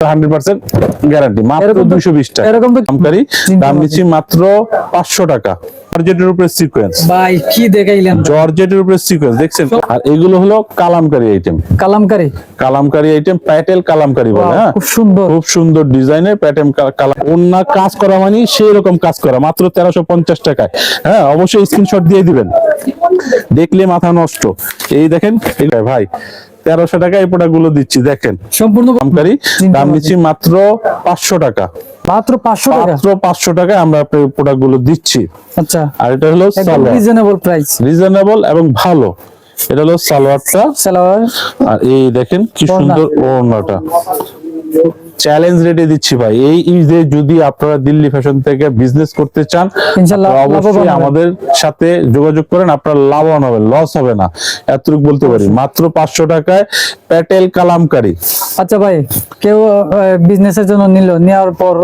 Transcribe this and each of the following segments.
Guarantee মাত্র টাকা। এরকম তো দাম নিচ্ছি মাত্র পাঁচশো টাকা। জর্জেটের উপরে সিকোয়েন্স ভাই কি দেখাইলেন? জর্জেটের উপরে সিকোয়েন্স দেখছেন? আর এগুলো হলো কালামকারী আইটেম কালামকারী? কালামকারী আইটেম প্যাটেল কালামকারী বলে হ্যাঁ? খুব সুন্দর। খুব সুন্দর ডিজাইনের প্যাটার্ন কালার অন্য কাজ করা মানে সেই রকম কাজ করা মাত্র তেরোশো পঞ্চাশ টাকায়। হ্যাঁ অবশ্যই স্ক্রিনশট দিয়ে দিবেন। দেখলে মাথা নষ্ট। এই দেখেন ভাই তেরোশো টাকা এই প্রোডাক্টগুলো দিচ্ছি দেখেন। সম্পূর্ণ কালামকারী দাম দিচ্ছি মাত্র পাঁচশো টাকা। মাত্র পাঁচশো টাকা? মাত্র পাঁচশো টাকায় আমরা প্রোডাক্টগুলো দিচ্ছি। আচ্ছা। আর এটা হলো রিজনেবল প্রাইস রিজনেবল এবং ভালো। এটা হলো সালোয়ারটা। সালোয়ার। আর এই দেখেন কি সুন্দর ওড়নাটা। চ্যালেঞ্জ রেটে দিচ্ছি ভাই। এই ঈদে যদি আপনারা দিল্লি ফ্যাশন থেকে বিজনেস করতে চান অবশ্যই আমাদের সাথে যোগাযোগ করেন। আপনার লাভবান হবে লস হবে না। এতটুকু বলতে পারি। মাত্র পাঁচশো টাকায় প্যাটেল কালামকারী। আচ্ছা ভাই কেউ বিজনেসের জন্য নিল নেওয়ার পর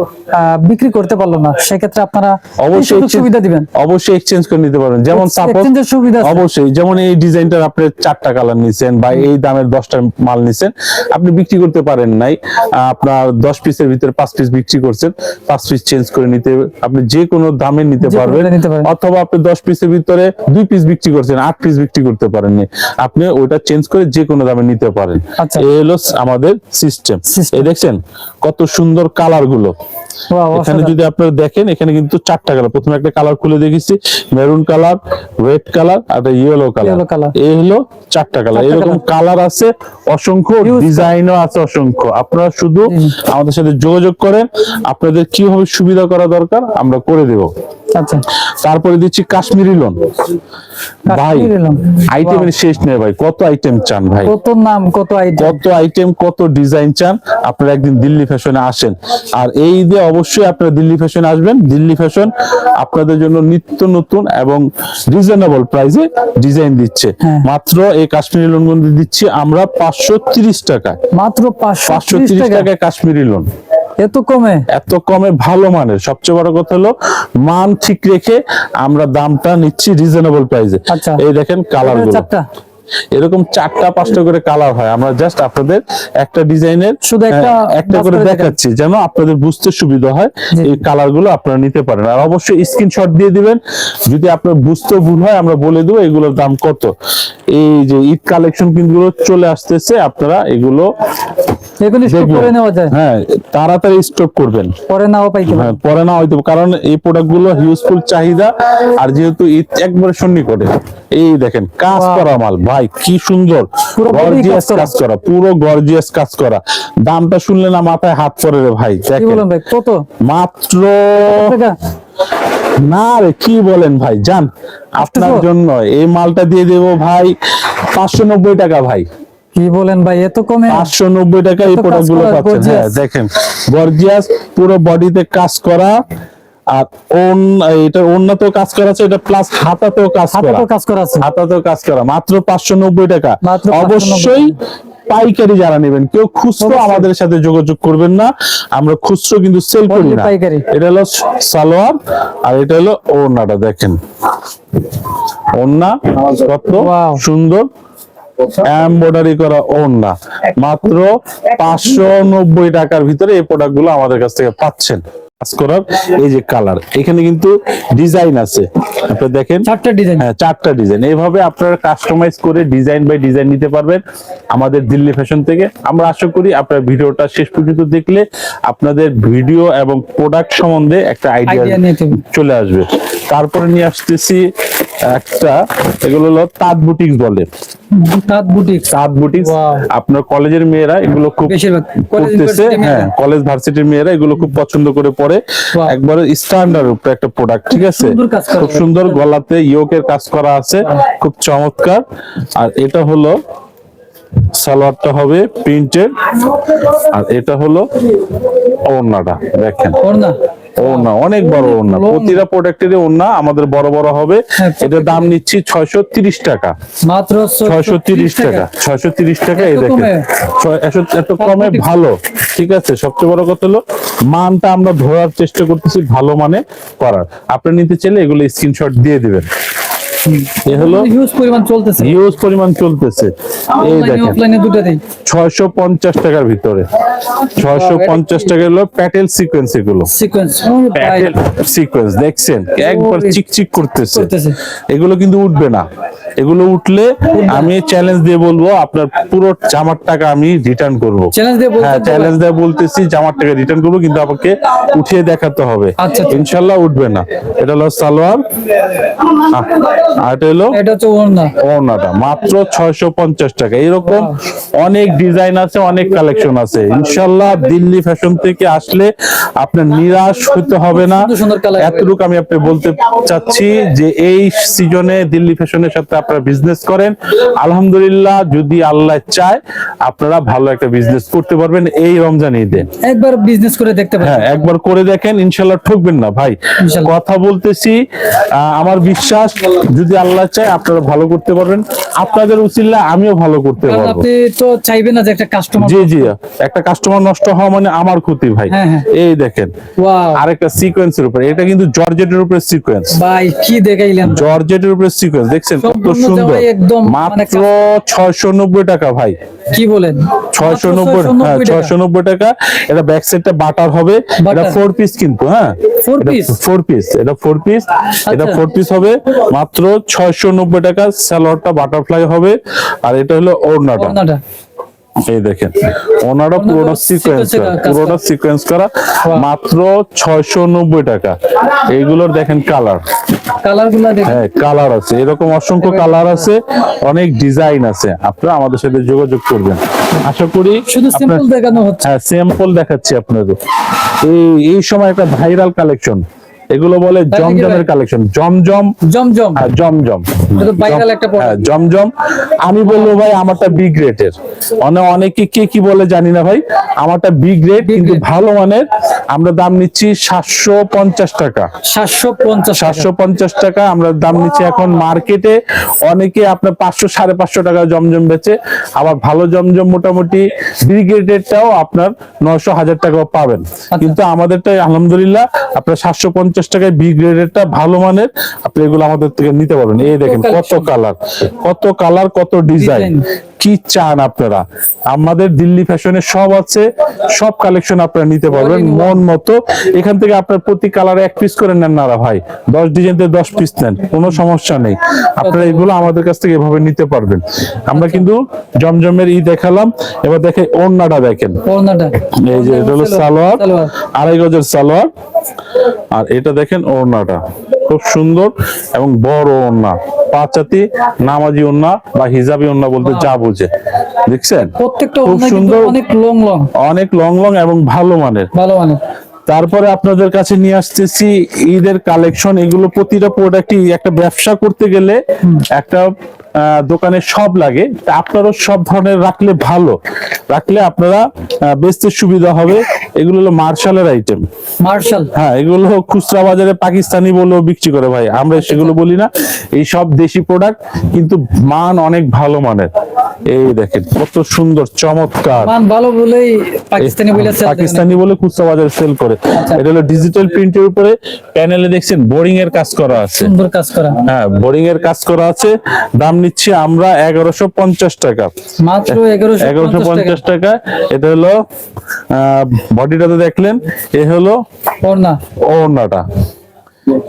বিক্রি করতে পারল না সেক্ষেত্রে আপনারা অবশ্যই সুবিধা দিবেন। অবশ্যই এক্সচেঞ্জ করে নিতে পারবেন। যেমন সাপোজ সুবিধা অবশ্যই। যেমন এই ডিজাইনটার আপনি চারটা কালার নিছেন বা এই দামের দশটা মাল নিছেন আপনি বিক্রি করতে পারেন নাই। আপনার দশ পিসের ভিতরে পাঁচ পিস বিক্রি করছেন পাঁচ পিস চেঞ্জ করে নিতে আপনি যে কোনো দামে নিতে পারবেন। অথবা আপনি দশ পিসের ভিতরে দুই পিস বিক্রি করছেন আট পিস বিক্রি করতে পারেননি আপনি ওটা চেঞ্জ করে যে কোনো দামে নিতে পারেন। আচ্ছা। এই হলো আমাদের সিস্টেম। এই দেখছেন কত সুন্দর কালারগুলো। এখানে যদি আপনারা দেখেন এখানে কিন্তু চারটা কালার প্রথমে একটা কালার খুলে দেখেছি মেরুন কালার রেড কালার আর ইয়েলো কালার color। এই হলো চারটা কালার এরকম কালার আছে অসংখ্য ডিজাইনও আছে অসংখ্য। আপনারা শুধু আমাদের সাথে যোগাযোগ করেন। আপনাদের কীভাবে সুবিধা করা দরকার আমরা করে দেব। আচ্ছা। তারপরে দিচ্ছি কাশ্মীরি লোন। ভাই আইটেমের শেষ নেই ভাই। কত আইটেম চান ভাই? কত নাম কত আইটেম কত আইটেম কত ডিজাইন চান? আপনারা একদিন দিল্লি ফ্যাশনে আসেন। আর এই ঈদে অবশ্যই আপনারা দিল্লি ফ্যাশনে আসবেন। দিল্লি ফ্যাশন আপনাদের জন্য নিত্য নতুন এবং রিজনেবল প্রাইসে ডিজাইন দিচ্ছে। হ্যাঁ। মাত্র এই কাশ্মীরি লোন দিচ্ছি আমরা পাঁচশো তিরিশ টাকায়। মাত্র পাঁচশো তিরিশ টাকা টাকায় কাশ্মীরি লোন। এত কমে? এত কমে ভালো মানের। সবচেয়ে বড় কথা হলো মান ঠিক রেখে আমরা দামটা নিচ্ছি রিজনেবল প্রাইসে আচ্ছা। এই দেখেন কালারগুলো। চারটা। এরকম চারটা পাঁচটা করে কালার হয়। আমরা জাস্ট আপনাদের একটা ডিজাইনের শুধু একটা একটা করে করে দেখাচ্ছি যেন আপনাদের বুঝতে সুবিধা হয় এই কালারগুলো আপনারা নিতে পারেন। আর অবশ্যই স্ক্রিনশট দিয়ে দিবেন। যদি আপনার বুঝতে ভুল হয় আমরা বলে দেবো এগুলোর দাম কত। এই যে ঈদ কালেকশন কিন্তু চলে আসতেছে আপনারা এগুলো এগুলি স্টক নেওয়া যায়? হ্যাঁ তাড়াতাড়ি স্টক করবেন। পরে নাও পাইতে হ্যাঁ, পরে না হয়তো কারণ এই প্রোডাক্টগুলো হিউজফুল চাহিদা আর যেহেতু ঈদ একবারে সন্নিকটে এই দেখেন কাজ করা মাল। ভাই কি সুন্দর। গর্জিয়াস কাজ করা। পুরো গর্জিয়াস কাজ করা। দামটা শুনলে না মাথায় হাত পড়ে রে ভাই দেখেন। কত? মাত্র না রে কি বলেন ভাই? জান আপনার জন্য এই মালটা দিয়ে দেবো ভাই পাঁচশো নব্বই টাকা ভাই। কি বলেন ভাই? এত কমে পাঁচশো নব্বই টাকা এই এত কাজ প্রোডাক্টগুলো করা, পাচ্ছেন। হ্যাঁ দেখেন গর্জিয়াস পুরো বডিতে কাজ করা আর ওন এটা ওন্নাতেও কাজ করা আছে এটা প্লাস হাতাতেও কাজ করা। তো কাজ করা আছে। হাতাতেও কাজ করা মাত্র পাঁচশো নব্বই টাকা। অবশ্যই পাইকারি যারা নেবেন কেউ খুচরো আমাদের সাথে যোগাযোগ করবেন না আমরা খুচরো কিন্তু সেল করি না। পাইকারি। এটা হলো সালোয়ার আর এটা হলো ওড়নাটা দেখেন। ওড়না কত সুন্দর। এমব্রয়ডারি করা ওড়না মাত্র পাঁচশো নব্বই টাকার ভিতরে এই প্রোডাক্টগুলো আমাদের কাছ থেকে পাচ্ছেন। করার এই যে কালার এখানে কিন্তু ডিজাইন আছে। আপনি দেখেন? চারটা ডিজাইন হ্যাঁ চারটা ডিজাইন এইভাবে আপনারা কাস্টমাইজ করে ডিজাইন বাই ডিজাইন নিতে পারবেন আমাদের দিল্লি ফ্যাশন থেকে। আমরা আশা করি আপনার ভিডিওটা শেষ পর্যন্ত দেখলে আপনাদের ভিডিও এবং প্রোডাক্ট সম্বন্ধে একটা আইডিয়া চলে আসবে। তারপরে নিয়ে আসতেছি একটা এগুলো হলো তাঁত বুটিক্স বলে। তাঁত বুটিক তাঁত বুটিক্স আপনার কলেজের মেয়েরা এগুলো খুব কলেজ করতেছে হ্যাঁ কলেজ ভার্সিটির মেয়েরা এগুলো খুব পছন্দ করে পরে. একবারে স্ট্যান্ডার্ড উপরে একটা প্রোডাক্ট ঠিক আছে? খুব সুন্দর গলাতে ইয়োকের কাজ করা আছে খুব চমৎকার। আর এটা হলো সালোয়ারটা হবে প্রিন্টেড আর এটা হলো ওড়নাটা দেখেন। ওড়না? ওড়না অনেক বড় ওড়না। প্রতিটা প্রোডাক্টের ওড়না আমাদের বড় বড় হবে। হ্যাঁ, দাম নিচ্ছি ছয়শো তিরিশ টাকা। মাত্র ছয়শো তিরিশ টাকা ছয়শো তিরিশ টাকা এই দেখেন। এত কমে ভালো ঠিক আছে? সবচেয়ে বড় কথা হলো মানটা আমরা ধরার চেষ্টা করতেছি ভালো মানে করার। আপনি নিতে চাইলে এগুলো স্ক্রিনশট দিয়ে দিবেন। এ হলো হিউজ পরিমাণ চলতেছে। হিউজ পরিমাণ চলতেছে। এই দেখেন। অফলাইনে দুটাতেই ছয়শো পঞ্চাশ টাকার ভিতরে। ছয়শো পঞ্চাশ টাকা হলো প্যাটেল সিকোয়েন্স এগুলো। সিকোয়েন্স প্যাটেল সিকোয়েন্স দেখছেন? একবার ওরে। চিকচিক করতেছে। এগুলো কিন্তু উঠবে না। এগুলো উঠলে আমি চ্যালেঞ্জ দিয়ে বলব আপনার পুরো জামার টাকা আমি রিটার্ন করব। চ্যালেঞ্জ দিয়ে বলতে চ্যালেঞ্জ দিয়ে বলতেছি জামার টাকা রিটার্ন করব কিন্তু আমাকে উঠিয়ে দেখাতে হবে। আচ্ছা, আচ্ছা। ইনশাল্লাহ উঠবে না। এটা হলো সালোয়ার। আর হলো এটা হচ্ছে ওড়না। ওড়নাটা মাত্র ছয়শো পঞ্চাশ টাকা। এরকম অনেক ডিজাইন আছে অনেক কালেকশন আছে। দিল্লি ফ্যাশন থেকে আসলে আপনার নিরাশ হতে হবে না। এতটুকু আমি আপনি বলতে চাচ্ছি যে এই সিজনে দিল্লি ফ্যাশনের সাথে আপনারা বিজনেস করেন। আলহামদুলিল্লাহ যদি আল্লাহ চায় আপনারা ভালো একটা বিজনেস করতে পারবেন এই রমজান ঈদে। একবার বিজনেস করে দেখতে পারেন। হ্যাঁ একবার করে দেখেন ইনশাল্লাহ ঠকবেন না। ভাই কথা বলতেছি আমার বিশ্বাস যদি আল্লাহ চায় আপনারা ভালো করতে পারবেন। আপনাদের উচিল্লা আমিও ভালো করতে পারব। আপনি তো চাইবেন না যে একটা কাস্টমার জি জি একটা কাস্টমার নষ্ট হওয়া মানে আমার ক্ষতি ভাই। হ্যাঁ, হ্যাঁ। এই দেখেন। আরেকটা সিকোয়েন্সের উপরে। এটা কিন্তু জর্জেটের উপরে সিকোয়েন্স ভাই কি দেখাইলেন? জর্জেটের উপরে সিকোয়েন্স দেখছেন কত সুন্দর। একদম মানে মাত্র ছয়শো নব্বই টাকা ভাই। কি বলেন? ছয়শো নব্বই 690 হ্যাঁ টাকা। ছয়শো নব্বই টাকা। এটা ব্যাক সাইডটা বাটার হবে। এটা Butter। ফোর পিস কিন্তু হ্যাঁ। Four piece? আচ্ছা। ফোর পিস এটা ফোর পিস এটা ফোর পিস হবে। মাত্র ছয়শো নব্বই টাকা স্যালোয়ারটা বাটারফ্লাই হবে। আর এটা হলো ওড়নাটা। এই দেখেন ওনারা পুরোটা সিকোয়েন্স। পুরোটা সিকোয়েন্স করা মাত্র ছয়শো নব্বই টাকা। এইগুলোর দেখেন কালার। হ্যাঁ কালার আছে। এরকম অসংখ্য কালার আছে অনেক ডিজাইন আছে। আপনারা আমাদের সাথে যোগাযোগ করবেন। আশা করি শুধু সিম্পল দেখানো হচ্ছে। হ্যাঁ স্যাম্পল দেখাচ্ছি আপনাদের। এই এই সময় একটা ভাইরাল কালেকশন এগুলো বলে জমজমের কালেকশন জমজম? জমজম। হ্যাঁ জমজম। হ্যাঁ, জমজম। আমি বলব ভাই আমারটা বি গ্রেডের অনেক অনেকে কে কি বলে জানি না ভাই। আমারটা বি গ্রেড কিন্তু ভালো মানের। আমরা দাম নিচ্ছি সাতশো পঞ্চাশ টাকা। সাতশো পঞ্চাশ সাতশো পঞ্চাশ টাকা আমরা দাম নিচ্ছি এখন মার্কেটে। অনেকে আপনার পাঁচশো সাড়ে পাঁচশো টাকা জমজম বেচে। আবার ভালো জমজম মোটামুটি বি ব্রিগেডেরটাও আপনার নয়শো হাজার টাকাও পাবেন। কিন্তু আমাদেরটা আলহামদুলিল্লাহ আপনার সাতশো পঞ্চাশ টাকায় বি গ্রেডেরটা ভালো মানের আপনি এগুলো আমাদের থেকে নিতে পারবেন। এই দেখেন কত কালার কত কালার কত ডিজাইন। কি চান আপনারা। আমাদের দিল্লি ফ্যাশনে সব আছে সব কালেকশন আপনারা নিতে পারবেন। মন মতো। এখান থেকে আপনার প্রতি কালারে এক পিস করে নেন না ভাই। দশ ডিজাইন থেকে দশ পিস নেন কোনো সমস্যা নেই। আপনারা এগুলো আমাদের কাছ থেকে এভাবে নিতে পারবেন। আমরা কিন্তু জমজমের ই দেখালাম এবার দেখে ওড়নাটা দেখেন। এই যে এটা হলো সালোয়ার সালোয়ার। আড়াই গজের সালোয়ার। আর এটা দেখেন ওড়নাটা। খুব সুন্দর এবং বড় ওন্না পাঁচাতি নামাজি ওন্না বা হিজাবি ওন্না বলতে যা বুঝে। দেখছেন? প্রত্যেকটা খুব সুন্দর অনেক লং লং অনেক লং লং এবং ভালো মানের। ভালো মানের। তারপরে আপনাদের কাছে নিয়ে আসতেছি ঈদের কালেকশন এগুলো প্রতিটা প্রোডাক্টই একটা ব্যবসা করতে গেলে একটা দোকানে সব লাগে। আপনারও সব ধরনের রাখলে ভালো। রাখলে আপনারা বেচতে সুবিধা হবে। এগুলো হলো মার্শালের আইটেম মার্শাল। হ্যাঁ এগুলো খুচরা বাজারে পাকিস্তানি বলেও বিক্রি করে ভাই। আমরা সেগুলো বলি না। এই সব দেশি প্রোডাক্ট কিন্তু মান অনেক ভালো মানের। এই দেখেন কত সুন্দর চমৎকার। মান ভালো বলেই পাকিস্তানি বলে দেয় না। পাকিস্তানি বলে খুচরা বাজারে সেল করে। আচ্ছা। এটা হলো ডিজিটাল প্রিন্টের উপরে। প্যানেলে দেখছেন বোরিং এর কাজ করা আছে। সুন্দর কাজ করা। হ্যাঁ বোরিং এর কাজ করা আছে। দাম নিচ্ছি আমরা এগারোশো পঞ্চাশ টাকা। মাত্র এগারোশো পঞ্চাশ টাকা। এটা হলো বডিটা তো দেখলেন এ হলো ওড়না। ওড়নাটা।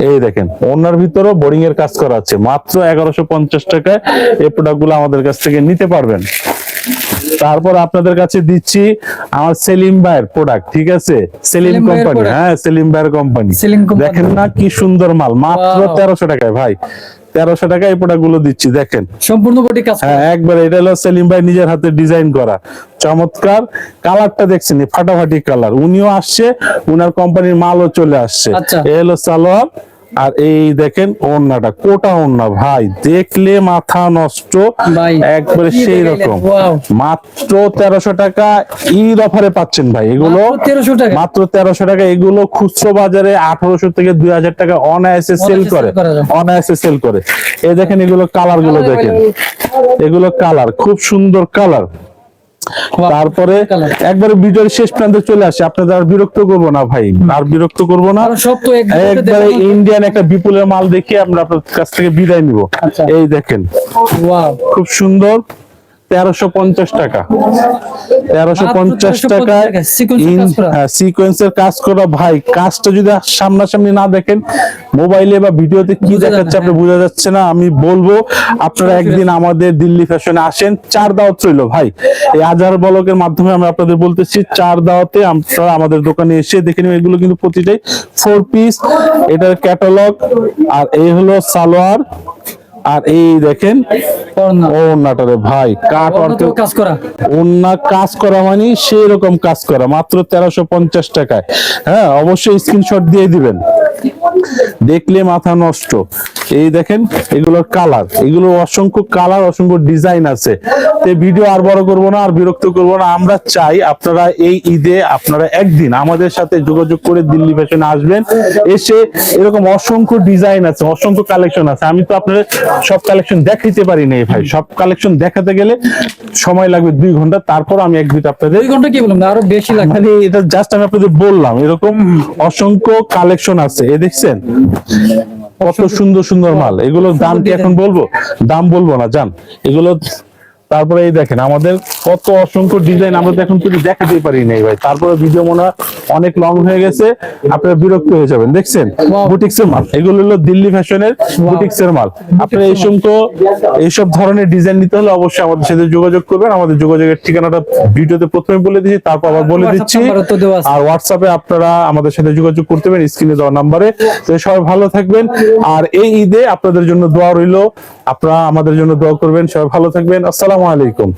এই দেখেন ওনার ভিতরেও বোরিং এর কাজ করা আছে। মাত্র এগারোশো পঞ্চাশ টাকায় এই প্রোডাক্টগুলো আমাদের কাছ থেকে নিতে পারবেন। তারপর আপনাদের কাছে দিচ্ছি আমার সেলিম ভাইয়ের প্রোডাক্ট ঠিক আছে? সেলিম কোম্পানি হ্যাঁ সেলিম ভাইয়ের কোম্পানি দেখেন না কি সুন্দর মাল মাত্র তেরোশো টাকায় ভাই। তেরোশো টাকায় এই প্রোডাক্টগুলো দিচ্ছি দেখেন। সম্পূর্ণ বডি কাজ হ্যাঁ একবার এটা হলো সেলিম ভাই নিজের হাতে ডিজাইন করা। চমৎকার। কালারটা দেখছেন ফাটাফাটি কালার উনিও আসছে উনার কোম্পানির মালও চলে আসছে। আচ্ছা। এ হলো সালোয়ার আর এই দেখেন ওড়নাটা কোটা ওড়না ভাই। দেখলে মাথা নষ্ট একবারে সেই রকম। মাত্র তেরোশো টাকা ঈদ অফারে পাচ্ছেন ভাই এগুলো মাত্র তেরোশো টাকা। এগুলো খুচরো বাজারে আঠারোশো থেকে দুই হাজার টাকা অনায়াসে সেল করে। অনায়াসে সেল করে। এই দেখেন এগুলো কালারগুলো দেখেন। এগুলো কালার খুব সুন্দর কালার তারপরে। একবারে ভিডিওর শেষ প্রান্তে চলে আসে। আপনাদের আর বিরক্ত করব না ভাই আর বিরক্ত করব না। একবারে ইন্ডিয়ান একটা বিপুলের মাল দেখিয়ে আমরা আপনার কাছ থেকে বিদায় নিব। আচ্ছা। এই দেখেন। খুব সুন্দর। তেরোশো পঞ্চাশ টাকা। তেরোশো পঞ্চাশ টাকায় কাজ করা। সিকোয়েন্সের কাজ করা। ভাই কাজটা যদি সামনাসামনি না দেখেন মোবাইলে বা ভিডিওতে কি বোঝা দেখাচ্ছে আপনি হ্যাঁ। বোঝা যাচ্ছে না। আমি বলব আপনারা একদিন আমাদের দিল্লি ফ্যাশনে আসেন চার দাওয়াত রইল ভাই। এই আজহার বলকের মাধ্যমে আমরা আপনাদের বলতেছি চার দাওয়াতে আপনারা আমাদের দোকানে এসে দেখে নেবেন। এগুলো কিন্তু প্রতিটাই ফোর পিস এটার ক্যাটালগ আর এই হলো সালোয়ার আর এই দেখেন ওড়না। ভাই ওড়নাতেও কাজ করা। অন্য কাজ করা মানে সেই রকম কাজ করা মাত্র তেরোশো পঞ্চাশ টাকায়। হ্যাঁ অবশ্যই স্ক্রিনশট দিয়ে দিবেন। দেখলে মাথা নষ্ট। এই দেখেন এগুলোর কালার এগুলো অসংখ্য কালার অসংখ্য ডিজাইন আছে। তো ভিডিও আর বড় করব না আর বিরক্ত করব না। আমরা চাই আপনারা এই ঈদে আপনারা একদিন আমাদের সাথে যোগাযোগ করে দিল্লি ফ্যাশনে আসবেন। এসে এরকম অসংখ্য ডিজাইন আছে অসংখ্য কালেকশন আছে। আমি তো আপনাদের সব কালেকশন দেখাইতে পারি নাই ভাই। সব কালেকশন দেখাতে গেলে সময় লাগবে দুই ঘণ্টা। তারপর আমি এক দুইটা আপনাদের দুই ঘণ্টা কি বললাম? আরও বেশি লাগবে। মানে এটা জাস্ট আমি আপনাদের বললাম এরকম অসংখ্য কালেকশন আছে। এ দেখছেন? কত সুন্দর সুন্দর মাল। এগুলোর দাম কি এখন বলব? দাম বলব না যান এগুলো তারপরে এই দেখেন আমাদের কত অসংখ্য ডিজাইন আমরা তো এখন কিছু দেখাতেই পারি নাই ভাই। তারপরে ভিডিও মনে অনেক লং হয়ে গেছে আপনারা বিরক্ত হয়ে যাবেন। দেখছেন? বুটিক্স এর মাল। এগুলো হলো দিল্লি ফ্যাশনের বুটিক্স এর মাল। আপনারা এই সংখ্য এইসব ধরনের ডিজাইন নিতে হলে অবশ্যই আমাদের সাথে যোগাযোগ করবেন। আমাদের যোগাযোগের ঠিকানাটা ভিডিওতে প্রথমে বলে দিচ্ছি তারপর আবার বলে দিচ্ছি। আর হোয়াটসঅ্যাপে আপনারা আমাদের সাথে যোগাযোগ করতে পারেন স্ক্রিনে দেওয়া নাম্বারে। তো সবাই ভালো থাকবেন। আর এই ঈদে আপনাদের জন্য দোয়া রইল। আপনারা আমাদের জন্য দোয়া করবেন। সবাই ভালো থাকবেন। আসসালামু আলাইকুম।